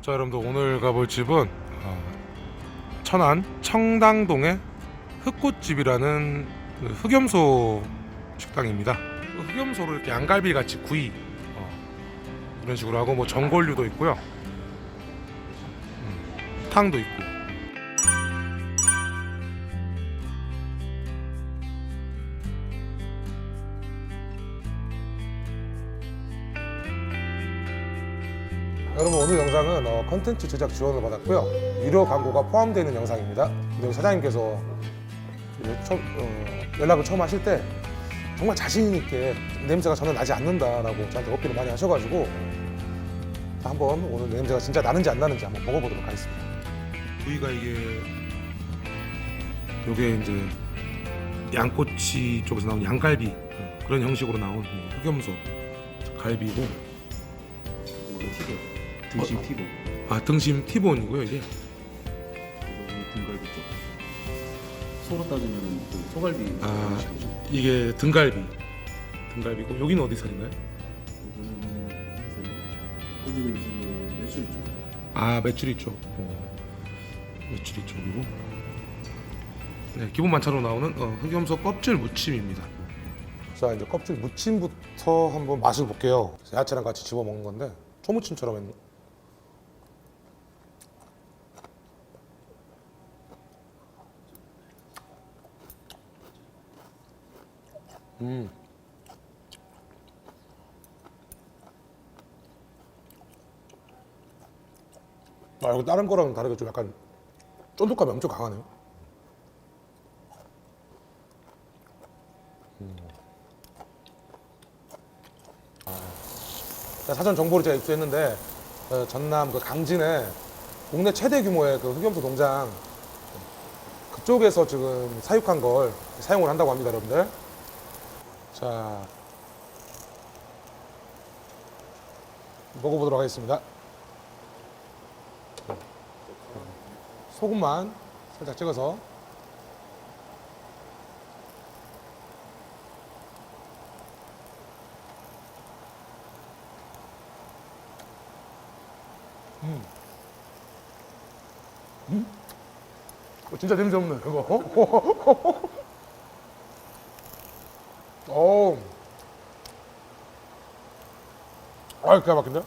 자 여러분들 오늘 가볼 집은 어, 천안 청당동의 흑꽃집이라는 그 흑염소 식당입니다. 그 흑염소를 이렇게 양갈비 같이 구이 어, 이런 식으로 하고 뭐 전골류도 있고요. 음, 탕도 있고. 여러분 오늘 영상은 어, 컨텐츠 제작 지원을 받았고요. 유료 광고가 포함되어 있는 영상입니다. 근데 사장님께서 이제 처- 어, 연락을 처음 하실 때 정말 자신 있게 냄새가 전혀 나지 않는다라고 저한테 어필을 많이 하셔가지고 한번 오늘 냄새가 진짜 나는지 안 나는지 한번 먹어보도록 하겠습니다. 부위가 이게 요게 이제 양꼬치 쪽에서 나온 양갈비 어, 그런 형식으로 나온 이 흑염소 갈비고 이게 티본 등심 티본. 아 등심 티본이고요 이게? 이거 등갈비 쪽. 소로 따지면은 그 소갈비 아. 식이죠. 이게 등갈비. 등갈비고 여기는 어디 살인가요? 이거는 여기는 지금 매출 쪽. 아 메추리 쪽. 어, 메추리 쪽이고. 네 기본 반찬으로 나오는 어, 흑염소 껍질 무침입니다. 자 이제 껍질 무침부터 한번 맛을 볼게요. 야채랑 같이 집어 먹는 건데 초무침처럼 했 음. 아 이거 다른 거랑은 다르게 좀 약간 쫀득함이 엄청 강하네요. 음. 아. 사전 정보를 제가 입수했는데 어, 전남 그 강진에 국내 최대 규모의 그 흑염소 농장 그쪽에서 지금 사육한 걸 사용을 한다고 합니다, 여러분들. 자 먹어보도록 하겠습니다. 소금만 살짝 찍어서 음. 음? 어, 진짜 냄새 없네 이거 어? 어. 아 기가 막힌데?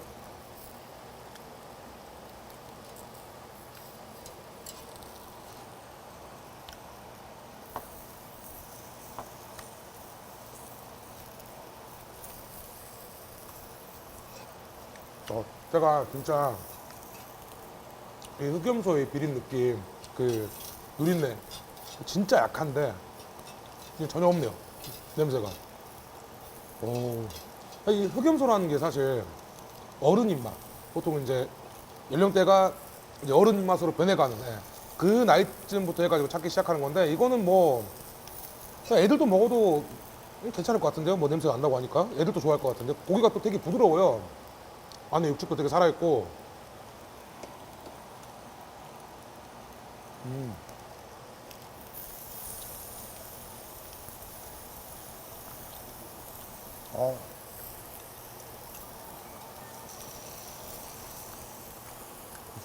어, 제가 진짜 이 흑염소의 비린 느낌, 그 누린내 진짜 약한데 전혀 없네요 냄새가. 오, 이 흑염소라는 게 사실 어른 입맛. 보통 이제 연령대가 이제 어른 입맛으로 변해가는 애. 그 나이쯤부터 해가지고 찾기 시작하는 건데 이거는 뭐 애들도 먹어도 괜찮을 것 같은데요. 뭐 냄새가 안 나고 하니까 애들도 좋아할 것 같은데 고기가 또 되게 부드러워요. 안에 육즙도 되게 살아있고 음.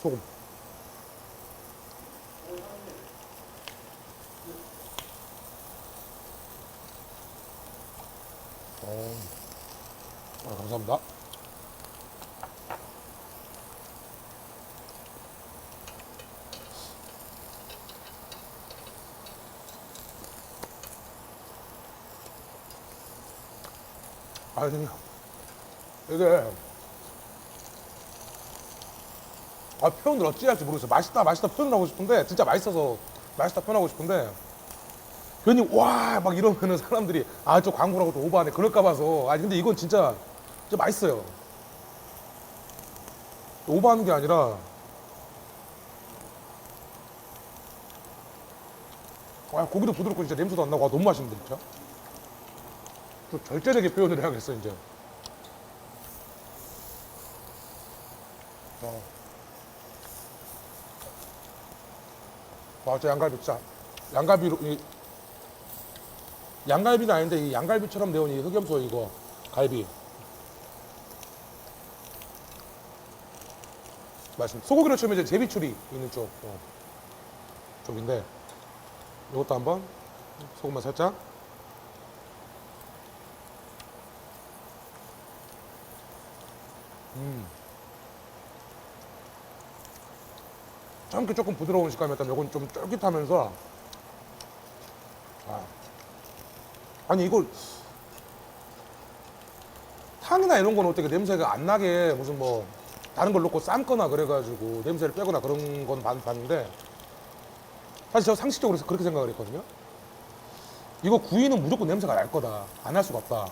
소금 어. 아, 감사합니다. 아니 이게 아 표현을 어찌 할지 모르겠어요. 맛있다 맛있다 표현을 하고 싶은데 진짜 맛있어서 맛있다 표현하고 싶은데 괜히 와 막 이러면은 사람들이 아 저 광고라고 또 오버하네. 그럴까 봐서. 아니 근데 이건 진짜 진짜 맛있어요. 오버하는 게 아니라 아 고기도 부드럽고 진짜 냄새도 안 나고 아, 너무 맛있는데 진짜? 좀 절제되게 표현을 해야겠어 이제. 어. 와, 저 양갈비 진짜 양갈비로 이 양갈비는 아닌데 이 양갈비처럼 내온 이 흑염소 이거 갈비 말씀. 소고기를 치면 이제 제비추리 있는 쪽 어, 쪽인데 이것도 한번 소금만 살짝. 음. 참기 조금 부드러운 식감이었다면 이건 좀 쫄깃하면서 아. 아니 이걸 탕이나 이런 건 어떻게 냄새가 안 나게 무슨 뭐 다른 걸 넣고 삶거나 그래가지고 냄새를 빼거나 그런 건 봤- 봤는데 사실 저 상식적으로 그렇게 생각을 했거든요. 이거 구이는 무조건 냄새가 날 거다. 안날 수가 없다.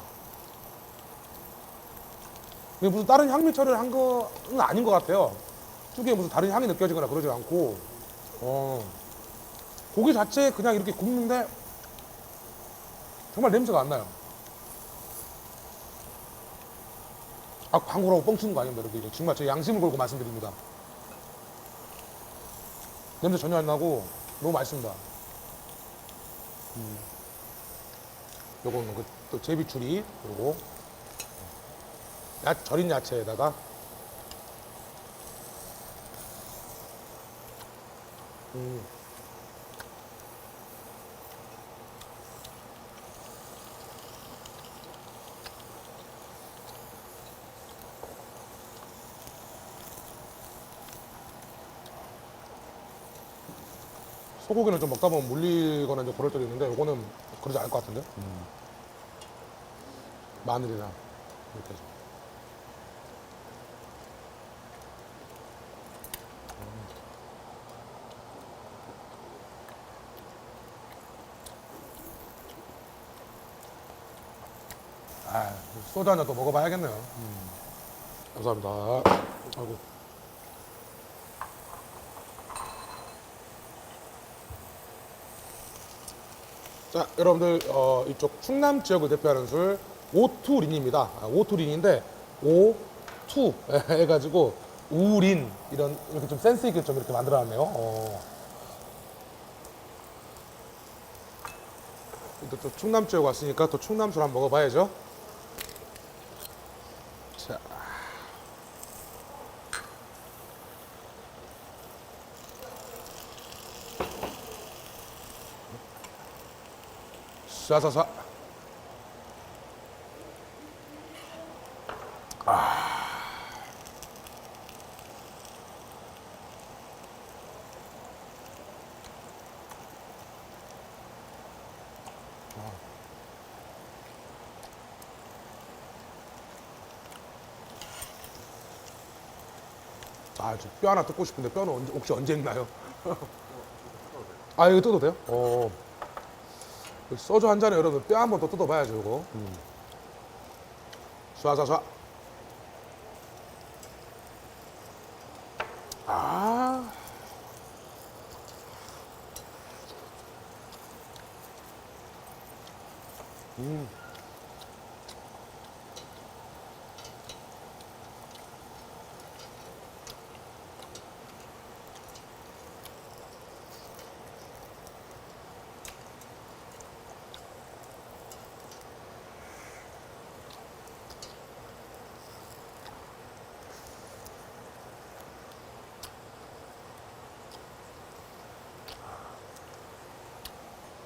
근데 무슨 다른 향미 처리를 한 거는 아닌 것 같아요. 쑥에 무슨 다른 향이 느껴지거나 그러지 않고, 어, 고기 자체 그냥 이렇게 굽는데 정말 냄새가 안 나요. 아, 광고라고 뻥치는 거 아닙니다, 여러분. 정말 제 양심을 걸고 말씀드립니다. 냄새 전혀 안 나고 너무 맛있습니다. 음. 요거는 그, 또 제비추리, 그리고 야, 절인 야채에다가 음. 소고기는 좀 먹다 보면 물리거나 이제 그럴 때도 있는데 요거는 그러지 않을 것 같은데 마늘이랑 이렇게 해서 아, 소주 한잔 또 먹어봐야겠네요. 음. 감사합니다. 아이고. 자, 여러분들 어, 이쪽 충남 지역을 대표하는 술 오투린입니다. 아, 오투린인데 오투 해가지고 우린 이런 이렇게 좀 센스 있게 좀 이렇게 만들어놨네요. 어. 또, 또 충남 지역 왔으니까 또 충남 술 한번 먹어봐야죠. 쏴쏴쏴. 아, 저 뼈 하나 뜯고 싶은데 뼈는 언제, 혹시 언제 있나요? 아, 이거 뜯어도 돼요? 어. 소주 한 잔에 여러분 뼈 한 번 더 뜯어봐야죠, 이거. 음. 쏴쏴쏴.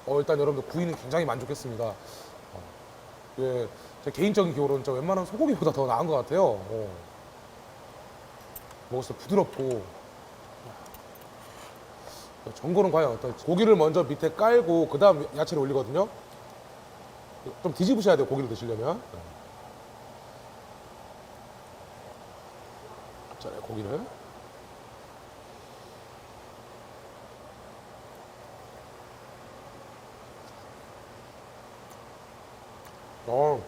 어, 일단 여러분들 구이는 굉장히 만족했습니다. 어, 예, 제 개인적인 기호로는 저 웬만한 소고기보다 더 나은 것 같아요. 어. 먹었을 때 부드럽고. 어, 전골은 과연 어떨지. 고기를 먼저 밑에 깔고 그 다음 야채를 올리거든요. 좀 뒤집으셔야 돼요, 고기를 드시려면. 네. 자, 네, 고기를. 어.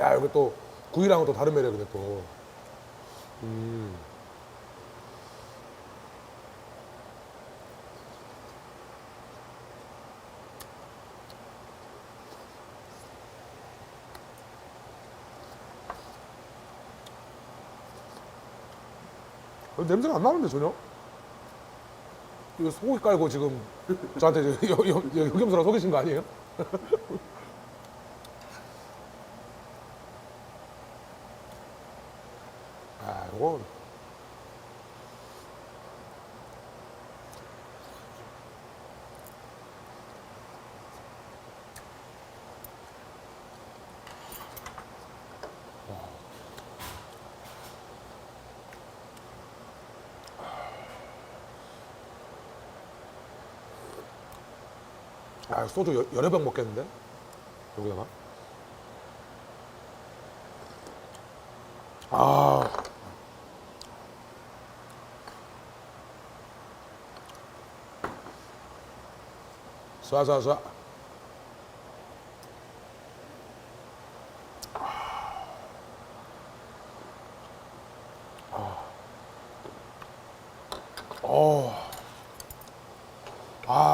야, 여기 또 구이랑은 또 다른 매력이네 또. 음. 냄새가 안 나는데 전혀? 이거 소고기 깔고 지금 저한테 저- 여- 여- 여- 흑염소랑 속이신 거 아니에요? 아, 이거 아, 소주 여- 여러 병 먹겠는데? 여기다가. 아. 쏴쏴쏴. 어.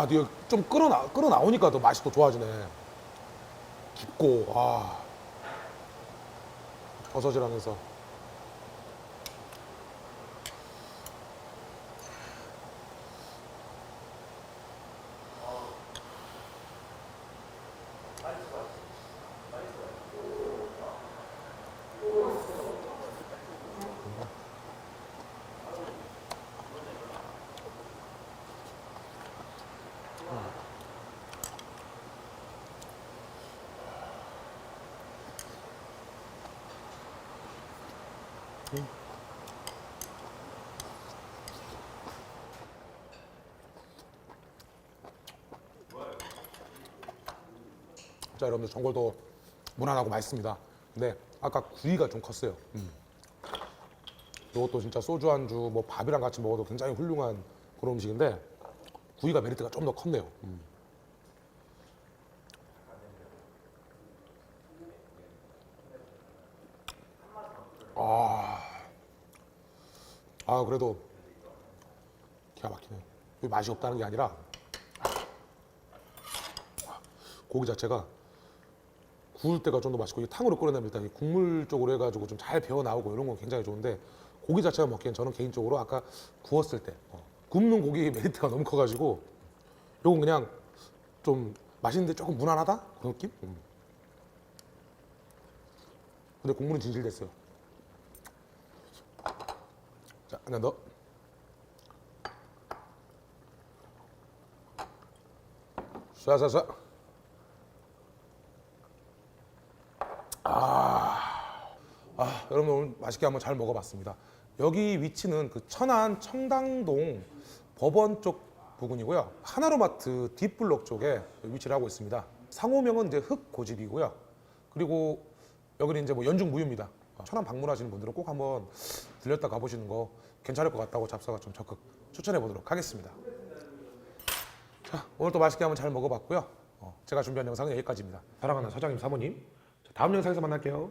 아, 이거 좀 끓어 나 끓어 나오니까 더 맛이 더 좋아지네. 깊고, 아. 버섯이랑 해서. 자, 여러분들 전골도 무난하고 맛있습니다. 근데 아까 구이가 좀 컸어요. 음. 이것도 진짜 소주 안주, 뭐 밥이랑 같이 먹어도 굉장히 훌륭한 그런 음식인데 구이가 메리트가 좀 더 컸네요. 음. 아 그래도 기가 막히네. 요 맛이 없다는 게 아니라 고기 자체가 구울 때가 좀 더 맛있고 이 탕으로 끓여내면 일단 이 국물 쪽으로 해가지고 좀 잘 배어 나오고 이런 건 굉장히 좋은데 고기 자체가 먹기엔 저는 개인적으로 아까 구웠을 때 어, 굽는 고기 메리트가 너무 커가지고 요건 그냥 좀 맛있는데 조금 무난하다 그런 느낌? 음. 근데 국물은 진실됐어요. 자, 하나 더. 쏴쏴쏴. 아, 여러분 오늘 맛있게 한번 잘 먹어봤습니다. 여기 위치는 그 천안 청당동 법원 쪽 부근이고요. 하나로마트 뒷블록 쪽에 위치를 하고 있습니다. 상호명은 이제 흑 고집이고요. 그리고 여기는 이제 뭐 연중 무휴입니다. 천안 방문하시는 분들은 꼭 한번 들렸다 가보시는 거 괜찮을 것 같다고 잡사가 좀 적극 추천해 보도록 하겠습니다. 자, 오늘 또 맛있게 한번 잘 먹어봤고요. 어, 제가 준비한 영상은 여기까지입니다. 사랑하는 사장님, 사모님. 자, 다음 영상에서 만날게요.